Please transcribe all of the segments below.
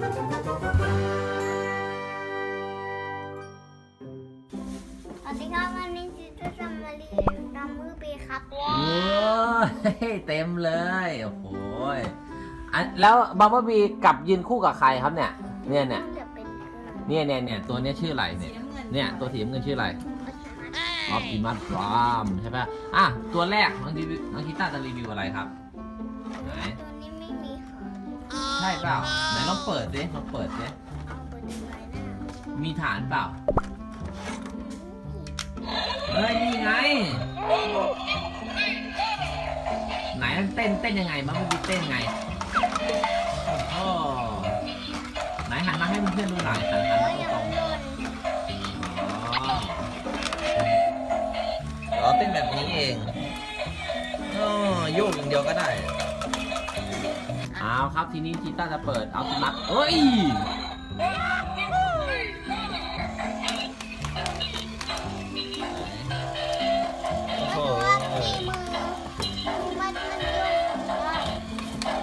สวัสดีครับวันนี้จิตจะทำมารีวิวน้ำมือปีครับโอ้ยเต็มเลยโอ้โหยอันแล้วบัมเบิลบีกลับยืนคู่กับใครครับเนี่ย เนี่ยเนี่ยจะเป็นเครื่องเนี่ยเนี่ยเนี่ยตัวเนี้ยชื่ออะไรเนี่ย เนี่ยตัวสีน้ำเงินชื่ออะไรออปติมัสพรามใช่ปะอะตัวแรกน้องรีวิวน้องคิต้าจะรีวิวอะไรครับไหน ตัวนี้ไม่มีขา ใช่เปล่าไหนลองเปิดดิลองเปิดดิเอาไปดูไว้หน้ามีฐานเปล่าเฮ้ยนี่ไง ไหนเต้นเต้นยังไงบ้างเมื่อกี้เต้นไงโอ้โหไหนหันมาให้เพื่อนๆดูหน่อยหันหันมาตรงๆ อ๋อเต้นแบบนี้เองอ๋อโยกอย่างเดียวก็ได้ เอาครับทีนี้ทีต้าจะเปิดเอาติมัสเฮ้ยโอ้โหมีมือมันมันโยกว่า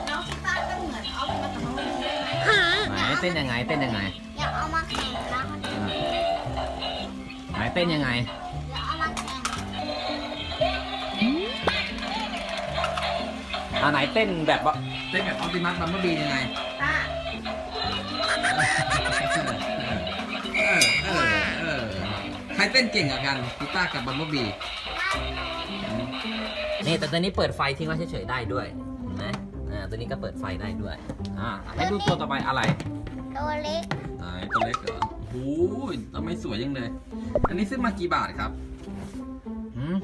น้องคิต้าก็เหมือนเอามาจากน้องลิงไหมไหนเต้นยังไงเต้นยังไงอย่าเอามาแข่งนะไหนเต้นยังไงอย่าเอามาแข่งอ่าไหนเต้นแบบว่า เต้นแบบออปติมัสบัมเบิลบียังไงต้าเออเออเออใครเต้นเก่งกว่ากันกีตาร์กับบัมเบิลบีนี่แต่ตัวนี้เปิดไฟทิ้งไว้เฉยๆได้ด้วยเห็นไหมอ่าตัวนี้ก็เปิดไฟได้ด้วยอ่าให้ดูตัวต่อไปอะไรตัวเล็กไหนตัวเล็กเหรอโอ้ยทำไมสวยยังเลย อันนี้ซื้อมากี่บาทครับหืม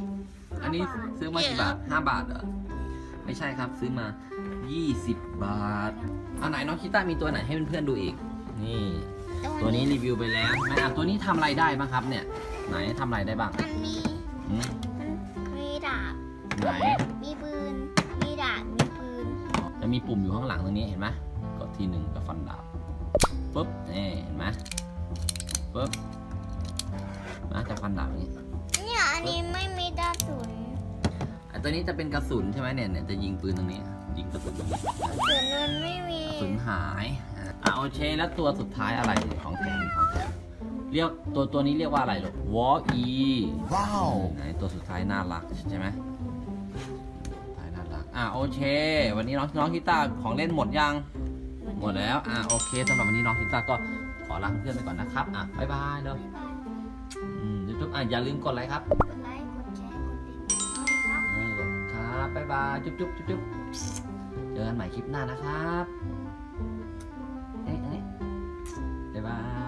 อันนี้ซื้อมากี่บาทห้าบาทเหรอไม่ใช่ครับซื้อมา 20 บาทอันไหนน้องคิต้ามีตัวไหนให้เพื่อนๆดูอีก นี่ ตัวนี้รีวิวไปแล้วใช่ไหมอะตัวนี้ทำอะไรได้บ้างครับเนี่ย ไหนทำอะไรได้บ้างมันมีหืมมันมีดาบ ไหน มีปืน มีดาบ มีปืน จะมีปุ่มอยู่ข้างหลังตรงนี้เห็นไหมกดทีหนึ่งก็ฟันดาบปุ๊บนี่เห็นไหมปุ๊บนะจะฟันดาบอย่างนี้ เนี่ยอันนี้ไม่มีดาบศูนย์อะตัวนี้จะเป็นกระสุนใช่ไหมเนี่ยเนี่ยจะยิงปืนตรงนี้ ยิงกระสุนตรงนี้ศูนย์มันไม่มีกระสุนหายอะอะโอเคแล้วตัวสุดท้ายอะไรของแถมของแถมเรียกตัวตัวนี้เรียกว่าอะไรหรอวออีว้าวไหนตัวสุดท้ายน่ารักใช่ไหมสุดท้ายน่ารักอะโอเค วันนี้น้องน้องกีตาร์ของเล่นหมดยัง หมดแล้วอะโอเคสำหรับวันนี้น้องกีตาร์ก็ขอลาเพื่อนๆไปก่อนนะครับอะบ๊ายบายเนาะบ๊ายบายอืมยูทูบอะอย่าลืมกดไลค์ครับ บายบายจุ๊บจุ๊บจุ๊บจุ๊บเจอกันใหม่คลิปหน้านะครับ เอ๊ะเอ๊ะบ๊ายบาย